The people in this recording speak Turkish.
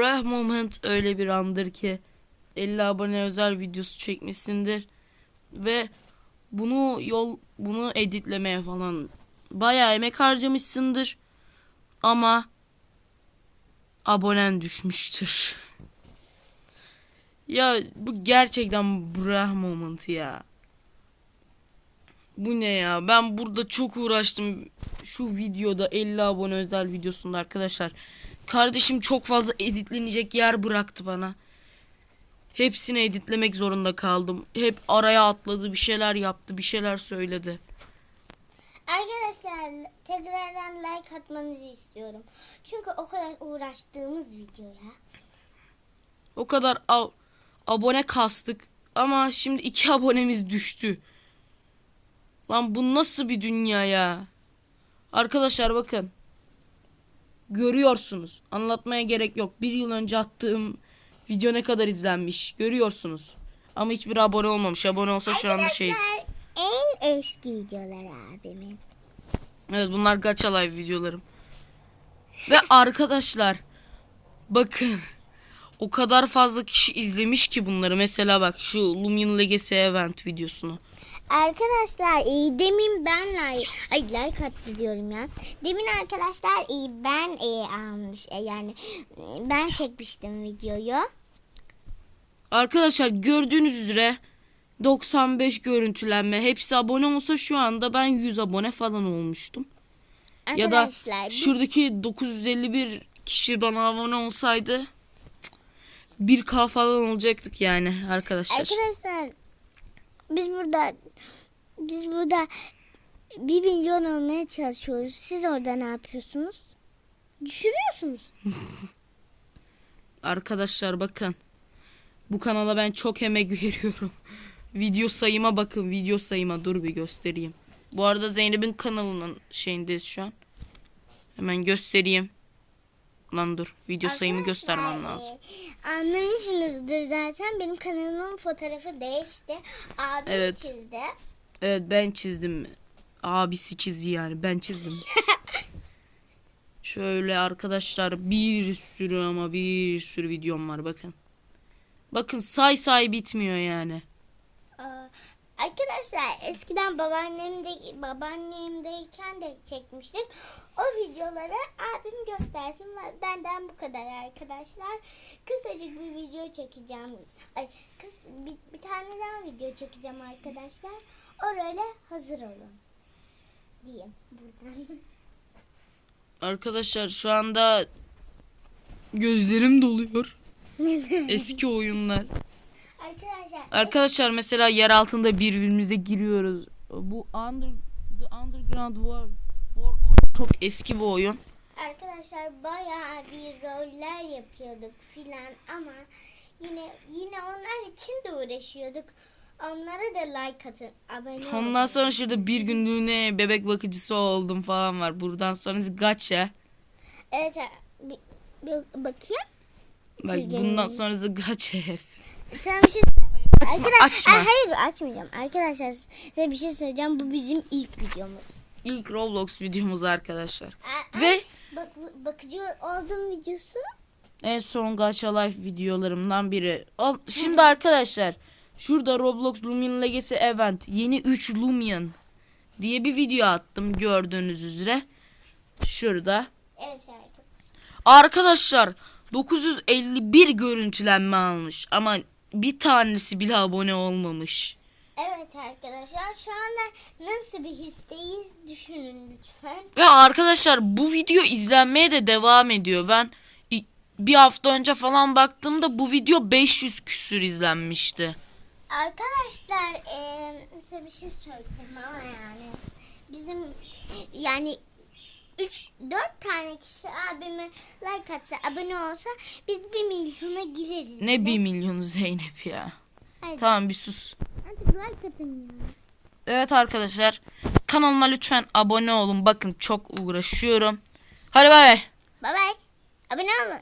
Brah Moment öyle bir andır ki 50 abone özel videosu çekmişsindir ve bunu yol bunu editlemeye falan bayağı emek harcamışsındır ama abonen düşmüştür. ya bu gerçekten brah moment ya. Bu ne ya? Ben burada çok uğraştım. Şu videoda 50 abone özel videosunda arkadaşlar. Kardeşim çok fazla editlenecek yer bıraktı bana. Hepsini editlemek zorunda kaldım. Hep araya atladı, bir şeyler yaptı, bir şeyler söyledi. Arkadaşlar tekrardan like atmanızı istiyorum. Çünkü o kadar uğraştığımız videoya. O kadar abone kastık ama şimdi iki abonemiz düştü. Lan bu nasıl bir dünya ya? Arkadaşlar bakın. Görüyorsunuz. Anlatmaya gerek yok. Bir yıl önce attığım video ne kadar izlenmiş. Görüyorsunuz. Ama hiçbir abone olmamış. Abone olsa şu anda şeyiz. En eski videolar abimin. Evet bunlar Gacha Live videolarım. Ve arkadaşlar bakın o kadar fazla kişi izlemiş ki bunları. Mesela bak şu Lumion Legacy Event videosunu. Arkadaşlar e, demin ben like, ay like attı diyorum ya. Demin arkadaşlar e, ben e, almış e, yani ben çekmiştim videoyu. Arkadaşlar gördüğünüz üzere 95 görüntülenme. Hepsi abone olsa şu anda ben 100 abone falan olmuştum. Ya da Arkadaşlar şuradaki 951 kişi bana abone olsaydı 1K falan olacaktık yani arkadaşlar. Arkadaşlar biz burada biz burada bir milyon olmaya çalışıyoruz. Siz orada ne yapıyorsunuz? Düşürüyorsunuz. Arkadaşlar bakın. Bu kanala ben çok emek veriyorum. Video sayıma bakın. Video sayıma dur bir göstereyim. Bu arada Zeynep'in kanalının şeyindeyiz şu an. Hemen göstereyim. Lan dur. Video sayımı göstermem lazım. e, anlamışsınızdır zaten benim kanalımın fotoğrafı değişti. Abim Evet. çizdi. Evet ben çizdim. Abisi çizdi yani. Ben çizdim. Şöyle arkadaşlar bir sürü ama bir sürü videom var bakın. Bakın say say bitmiyor yani. Arkadaşlar eskiden babaannemde babaannemdeyken de çekmiştik. O videoları abim göstersin. ve Benden bu kadar arkadaşlar. Kısacık bir video çekeceğim. Ay, kıs, bir, bir tane daha video çekeceğim arkadaşlar. Orayla hazır olun. Diyeyim buradan. Arkadaşlar şu anda gözlerim doluyor. Eski oyunlar. Arkadaşlar Arkadaşlar mesela yer altında birbirimize giriyoruz. Bu under, The Underground War, War çok eski bir oyun. Arkadaşlar bayağı bir roller yapıyorduk filan ama yine yine onlar için de uğraşıyorduk. Onlara da like atın, abone olun. Ondan sonra şurada bir günlüğüne bebek bakıcısı oldum falan var. Buradan sonra gacha. Evet, bir, bir bakayım. Bak bundan sonrası gacha hep. Sen bir şey Açma, Arkadaş- açma. Ay, hayır açmayacağım. Arkadaşlar size bir şey söyleyeceğim. Bu bizim ilk videomuz. İlk Roblox videomuz arkadaşlar. Aa, Ve Bak, bakıcı olduğum videosu. en son Gacha Life videolarımdan biri. Al- Şimdi arkadaşlar şurada Roblox Lumion Legacy Event yeni 3 Lumion diye bir video attım gördüğünüz üzere. Şurada. Evet arkadaşlar. Arkadaşlar 951 görüntülenme almış ama bir tanesi bile abone olmamış. Evet arkadaşlar şu anda nasıl bir histeyiz düşünün lütfen. Ve arkadaşlar bu video izlenmeye de devam ediyor. Ben bir hafta önce falan baktığımda bu video 500 küsür izlenmişti. Arkadaşlar eee, size bir şey söyleyeceğim ama yani bizim yani 3 4 tane kişi abime like atsa abone olsa biz 1 milyona gireriz. Ne bir milyonu Zeynep ya. Hadi, Tamam bir sus. Hadi like atın ya. Evet arkadaşlar kanalıma lütfen abone olun. Bakın çok uğraşıyorum. Hadi bay bay. Bye bye. Abone olun.